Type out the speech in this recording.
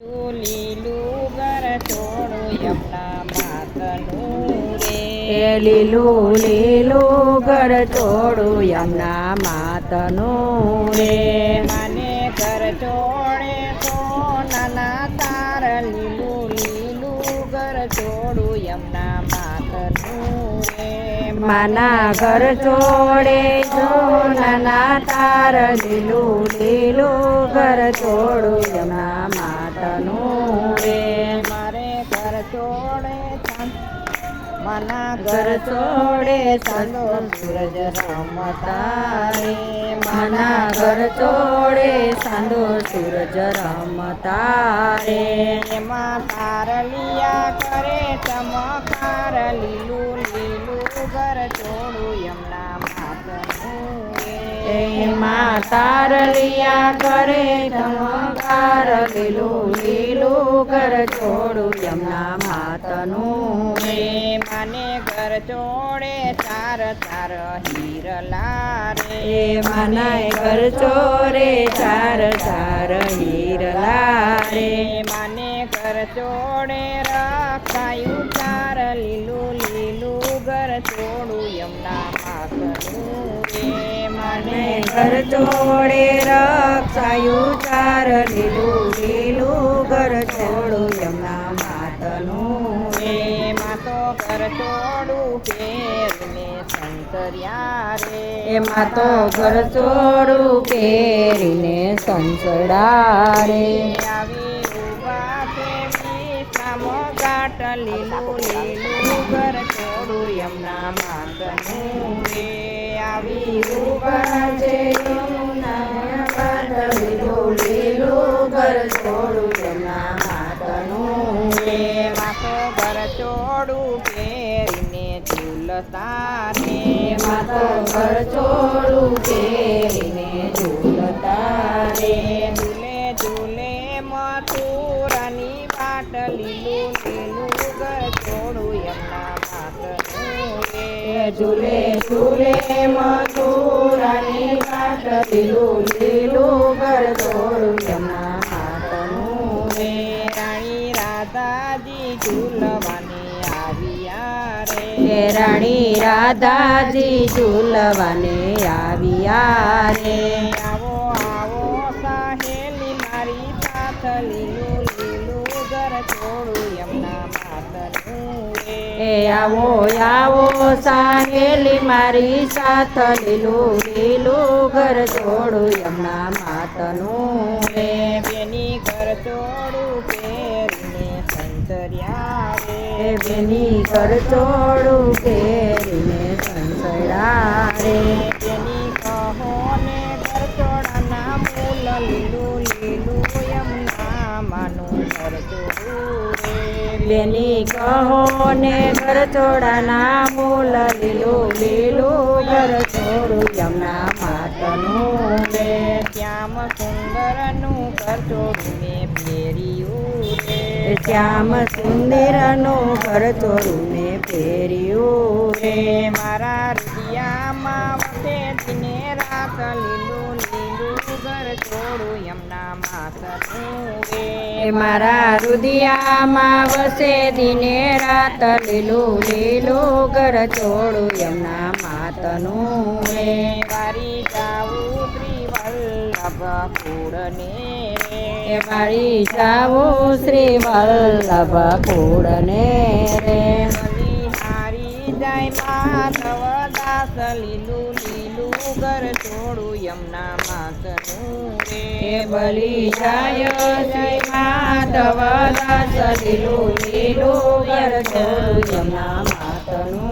લીલું ઘર છોડું યમના માતનું રે. લીલું લીલું ઘર છોડું યમના માતનું રે. મને ઘર છોડે તો નાના તાર લીલું લીલું ઘર છોડું યમના માતનું રે. માના ઘર છોડે જો નાના તાર લીલું લીલું ઘર છોડું છોડે મના ઘર છોડે ચાંદો સૂરજ રમતા મના ઘર છોડે સાંધો સૂરજ રમતારે. એમાં તારલિયા કરે ચમકાર. લીલું લીલું ઘર છોડું એમના માતનું. એમાં તારલિયા કરે ચમકાર. લીલું લીલું ઘર છોડું યમના માતનું. મે મને ઘર છોડે ચાર ચાર હીરલા રે એ માનાય ઘર ચોરે ચાર ચાર હીરલા રે મને ઘર છોડે રાખાયું ચાર લીલું લીલું ઘર છોડું યમના માતનું. રે મને મને ઘર ચોડે રાખાયું ચાર લીલું લીલું ઘર છોડું ફેરને સંતર્યા રે. એમાં તો ઘર છોડું પહેરીને સંસડા રે. આવી ઊભા ઘાટ લીલું લીલું ઘર છોડું એમના માતનું રે. આવી ઊભા છે છોડું ફેરીને ઝૂલતાને. રે એમાં તો ઘર છોડું પહેરીને ઝૂલતાને ઝૂલે ઝૂલે, મથુરાની વાટ લીલું લીલું યમના માતનું રે ઝૂલે ઝૂલે, મથુરાની વાટ લીલું લીલું રાણી રાધાજી ઝૂલવાને આવ્યા રે. આવો આવો સાહેલી મારી સાથ લીલું લીલું ઘર છોડું એમના માતનું એ આવો આવો સાહેલી મારી સાથ લીલું લીલું ઘર છોડું એમના માતનું રે બેની ઘર છોડું પહેરીને સંતર્યા બેની ઘર છોડું પહેરીને સંસડા રે બેની કહો ને ઘર છોડાના મૂલ લીલું લીલું યમના માનું રે. બેની કહો ને ઘર છોડાના મૂલ લીલું લીલું ઘર છોડું યમુના માતનું રે. શ્યામ સુંદરનું રે શ્યામ સુંદરનું ઘર છોડું ને પહેર્યું રે મારા રિયામાં વસે દિને રાત લીલું લીલું ઘર છોડું યમના એ મારા રુદિયામાં વસે દિને રાત લીલું લીલું ઘર છોડું યમના માતનું. રે વારી જાઉં વલ્લભ કુળને એ મારી સાબુ શ્રી વલ્લભ કુળને રે. હારી જાય માધવ દાસ લીલું લીલું ઘર છોડું યમના માતનું રે. બલી જાય શ્રી માધવ દાસ લીલું લીલું ઘર છોડું યમના માતનું